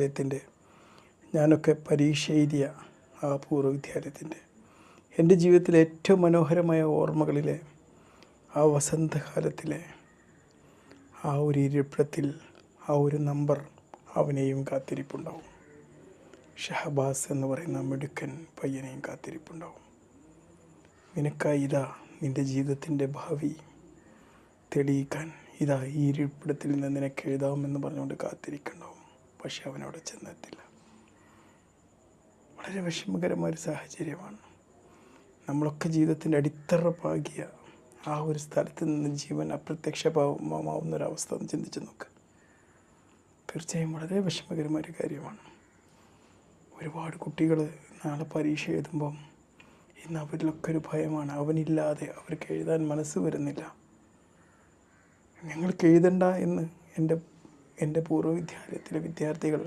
വിദ്യാലയത്തിന്റെ ഞാനൊക്കെ പരീക്ഷ എഴുതിയ ആ പൂർവ വിദ്യാലയത്തിന്റെ. എന്റെ ജീവിതത്തിലെ ഏറ്റവും മനോഹരമായ ഓർമ്മകളിലെ ആ വസന്തകാലത്തിലെ ആ ഒരു ഇരിപ്പിടത്തിൽ ആ ഒരു നമ്പർ അവനെയും കാത്തിരിപ്പുണ്ടാവും. ഷഹബാസ് എന്ന് പറയുന്ന മിടുക്കൻ പയ്യനെയും കാത്തിരിപ്പുണ്ടാവും. നിനക്കായി ഇതാ നിന്റെ ജീവിതത്തിന്റെ ഭാവി തെളിയിക്കാൻ ഇതാ ഈ ഇരിപ്പിടത്തിൽ നിന്ന് നിനക്ക് എഴുതാമെന്ന് പറഞ്ഞുകൊണ്ട് കാത്തിരിക്കുന്നുണ്ടാവും പക്ഷെ അവനവിടെ ചെന്നെത്തില്ല. വളരെ വിഷമകരമായൊരു സാഹചര്യമാണ്. നമ്മളൊക്കെ ജീവിതത്തിന്റെ അടിത്തറ പാകിയ ആ ഒരു സ്ഥലത്ത് നിന്ന് ജീവൻ അപ്രത്യക്ഷമാവുന്ന ഒരവസ്ഥ ഒന്ന് ചിന്തിച്ച് നോക്ക്. തീർച്ചയായും വളരെ വിഷമകരമായൊരു കാര്യമാണ്. ഒരുപാട് കുട്ടികൾ നാളെ പരീക്ഷ എഴുതുമ്പം ഇന്ന് അവരിലൊക്കെ ഒരു ഭയമാണ്. അവനില്ലാതെ അവർക്ക് എഴുതാൻ മനസ്സ് വരുന്നില്ല. ഞങ്ങൾക്ക് എഴുതണ്ട എന്ന് എന്റെ എന്റെ പൂർവ വിദ്യാലയത്തിലെ വിദ്യാർത്ഥികൾ